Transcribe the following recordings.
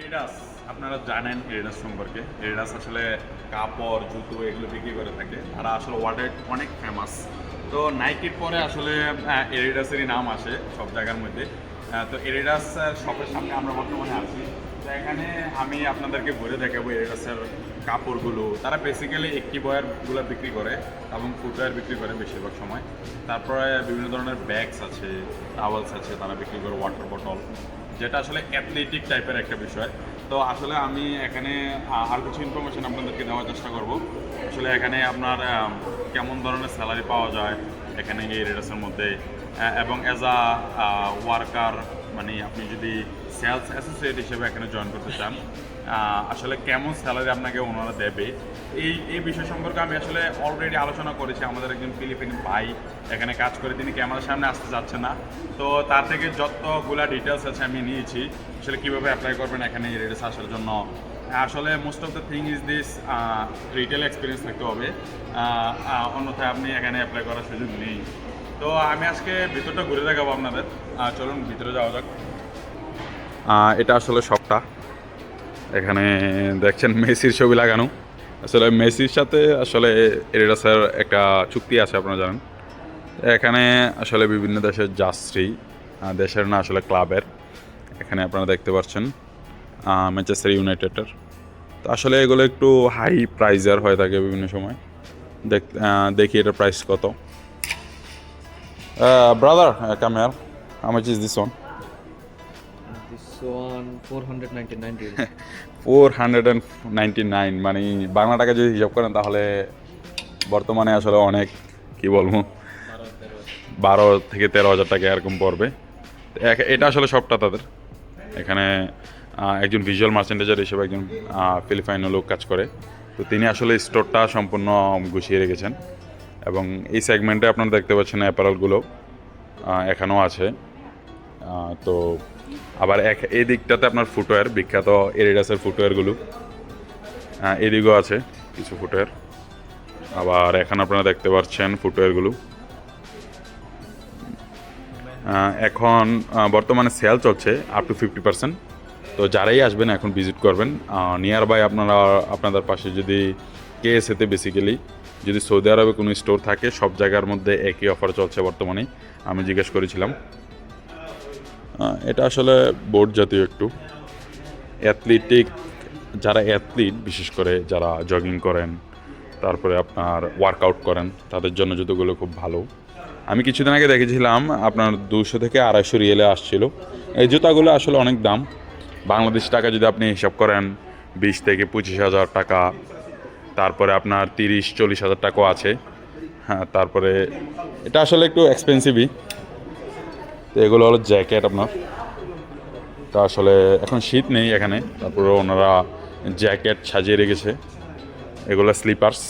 Adidas আপনারা জানেন Adidas সম্পর্কে। এডিডাস আসলে কাপড়, জুতো এগুলো বিক্রি করে থাকে। তারা আসলে ওয়ার্ল্ডের অনেক ফেমাস তো নাইকির পরে আসলে এডিডাসেরই নাম আসে সব জায়গার মধ্যে। তো এডিডাস শপের সামনে আমরা বর্তমানে আছি। তো এখানে আমি আপনাদেরকে ঘুরে দেখাবো এডিডাসের কাপড়গুলো। তারা বেসিক্যালি একটি বয়ারগুলো বিক্রি করে এবং ফুটওয়্যার বিক্রি করে বেশিরভাগ সময়। তারপরে বিভিন্ন ধরনের ব্যাগস আছে টাওয়ালস আছে, তারা বিক্রি করে ওয়াটার বটল যেটা আসলে অ্যাথলেটিক টাইপের একটা বিষয়। তো আসলে আমি এখানে আর কিছু ইনফরমেশন আপনাদেরকে দেওয়ার চেষ্টা করব। আসলে এখানে আপনার কেমন ধরনের স্যালারি পাওয়া যায় এখানে এই রেডাসের মধ্যে। এবং অ্যাজ আ ওয়ার্কার মানে আপনি যদি সেলস অ্যাসোসিয়েট হিসেবে এখানে জয়েন করতে চান। আসলে কেমন স্যালারি আপনাকে ওনারা দেবে? এই এই বিষয় সম্পর্কে আমি আসলে অলরেডি আলোচনা করেছি। আমাদের একজন ফিলিপিন ভাই এখানে কাজ করে, তিনি ক্যামেরার সামনে আসতে যাচ্ছেন না। তো তার থেকে যতগুলা ডিটেলস আছে আমি নিয়েছি। আসলে কীভাবে অ্যাপ্লাই করবেন এখানে রেডেস আসার জন্য। আসলে most of the thing is this retail experience থাকতে হবে। অন্যথায় আপনি এখানে অ্যাপ্লাই করার সুযোগ নেই। তো আমি আজকে ভিতরটা ঘুরে দেখাবো আপনাদের। চলুন, ভিতরে যাওয়া যাক। এটা আসলে শপটা এখানে দেখছেন মেসির ছবি লাগানো। আসলে মেসির সাথে আসলে এডিডাসের একটা চুক্তি আছে আপনারা জানেন। এখানে আসলে বিভিন্ন দেশের আহ, দেশের না আসলে ক্লাবের। এখানে আপনারা দেখতে পাচ্ছেন ম্যানচেস্টার ইউনাইটেডের। তো আসলে এগুলো একটু হাই প্রাইজের হয়ে থাকে বিভিন্ন সময়। দেখ দেখি এটার প্রাইস কত। Brother how much is this one This one 499 real. Four hundred and ninety nine মানে বাংলা টাকা যদি হিসাব করেন তাহলে বর্তমানে আসলে অনেক, কি বলব? বারো থেকে তেরো হাজার টাকা এরকম পড়বে। এটা আসলে সবটা তাদের। এখানে একজন ভিজুয়াল মার্চেন্ডাইজার হিসেবে একজন ফিলিপাইনো লোক কাজ করে। তো তিনি আসলে স্টোরটা সম্পূর্ণ গুছিয়ে রেখেছেন। এবং এই সেগমেন্টে আপনারা দেখতে পাচ্ছেন অ্যাপারেলগুলো এখানেও আছে। তো আবার এক এই দিকটাতে আপনার ফুটওয়্যার বিখ্যাত এরিডাসের ফুটওয়্যারগুলো এদিকেও আছে কিছু ফুটওয়্যার আবার এখানে আপনারা দেখতে পাচ্ছেন ফুটওয়্যারগুলো এখন বর্তমানে সেল চলছে আপ টু ফিফটি পার্সেন্ট তো যারাই আসবেন এখন ভিজিট করবেন। নিয়ার বাই আপনারা, আপনাদের পাশে যদি কে কেএসএতে বেসিক্যালি যদি সৌদি আরবে কোনো স্টোর থাকে, সব জায়গার মধ্যে একই অফার চলছে বর্তমানে আমি জিজ্ঞেস করেছিলাম। এটা আসলে বোর্ড জাতীয় একটু। অ্যাথলেটিক, যারা অ্যাথলিট, বিশেষ করে যারা জগিং করেন, তারপরে আপনার ওয়ার্কআউট করেন, তাদের জন্য জুতোগুলো খুব ভালো। আমি কিছুদিন আগে দেখেছিলাম আপনার দুশো থেকে আড়াইশো রিয়েলে আসছিল। এই জুতাগুলো আসলে অনেক দাম। বাংলাদেশ টাকা যদি আপনি হিসাব করেন, বিশ থেকে পঁচিশ হাজার টাকা, তারপরে আপনার তিরিশ, চল্লিশ হাজার টাকাও আছে। হ্যাঁ তারপরে এটা আসলে একটু এক্সপেন্সিভই তো এগুলো হলো জ্যাকেট আপনার। তা আসলে এখন শীত নেই এখানে তারপরে ওনারা জ্যাকেট সাজিয়ে রেখেছে। এগুলো স্লিপার্স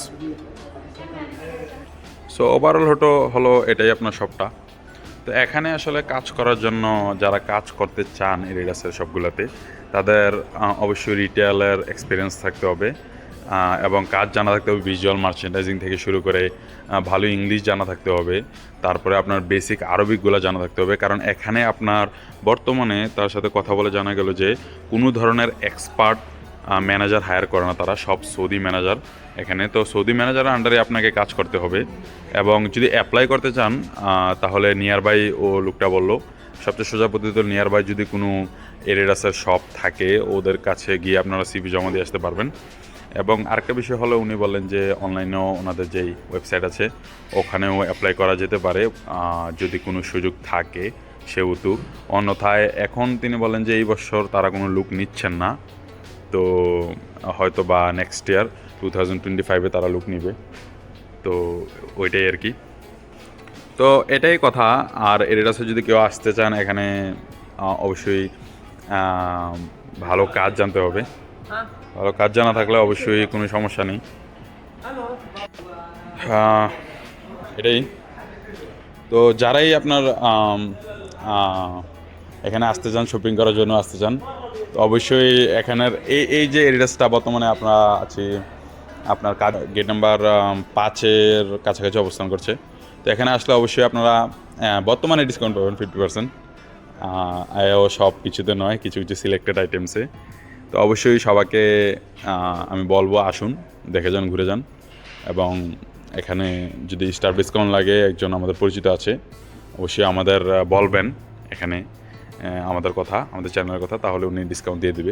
সো ওভারঅল হটো হলো এটাই আপনার সবটা। তো এখানে আসলে কাজ করার জন্য যারা কাজ করতে চান এরিডাসের সবগুলোতে, তাদের অবশ্যই রিটেলের এক্সপিরিয়েন্স থাকতে হবে। এবং কাজ জানা থাকতে হবে ভিজুয়াল মার্চেন্ডাইজিং থেকে শুরু করে ভালো ইংলিশ জানা থাকতে হবে। তারপরে আপনার বেসিক আরবিকগুলো জানা থাকতে হবে, কারণ এখানে আপনার বর্তমানে তার সাথে কথা বলে জানা গেল যে, কোনো ধরনের এক্সপার্ট ম্যানেজার হায়ার করে না তারা, সব সৌদি ম্যানেজার এখানে। তো সৌদি ম্যানেজারের আন্ডারে আপনাকে কাজ করতে হবে এবং যদি অ্যাপ্লাই করতে চান তাহলে নিয়ার বাই ও লোকটা বলল, সবচেয়ে সোজা পদ্ধতি নিয়ার বাই যদি কোনো এরেডাসের শপ থাকে, ওদের কাছে গিয়ে আপনারা সিভি জমা দিয়ে আসতে পারবেন। এবং আরেকটা বিষয় হলো উনি বলেন যে অনলাইনেও ওনাদের যেই ওয়েবসাইট আছে, ওখানেও অ্যাপ্লাই করা যেতে পারে যদি কোনো সুযোগ থাকে সেহেতু। অন্যথায় এখন তিনি বলেন যে এই বছর তারা কোনো লুক নিচ্ছেন না, তো হয়তো বা next year two thousand twenty ফাইভে তারা লুক নিবে। তো ওইটাই আর কি। তো এটাই কথা, আর এরিডাসে যদি কেউ আসতে চান এখানে অবশ্যই ভালো কাজ জানতে হবে। ভালো কাজ জানা থাকলে অবশ্যই কোনো সমস্যা নেই। এটাই। তো যারাই আপনার এখানে আসতে চান শপিং করার জন্য আসতে চান, তো অবশ্যই এখানের এই এই যে এরিডাসটা বর্তমানে আপনারা আছি, আপনার গেট নাম্বার পাঁচের কাছাকাছি অবস্থান করছে। তো এখানে আসলে অবশ্যই আপনারা বর্তমানে ডিসকাউন্ট পাবেন ফিফটি পার্সেন্ট সব কিছুতে নয়, কিছু কিছু সিলেক্টেড আইটেমসে তো অবশ্যই সবাইকে আমি বলব আসুন, দেখে যান, ঘুরে যান। এবং এখানে যদি স্টার ডিসকাউন্ট লাগে, একজন আমাদের পরিচিত আছে, অবশ্যই আমাদের বলবেন এখানে আমাদের কথা, আমাদের চ্যানেলের কথা, তাহলে উনি ডিসকাউন্ট দিয়ে দিবে।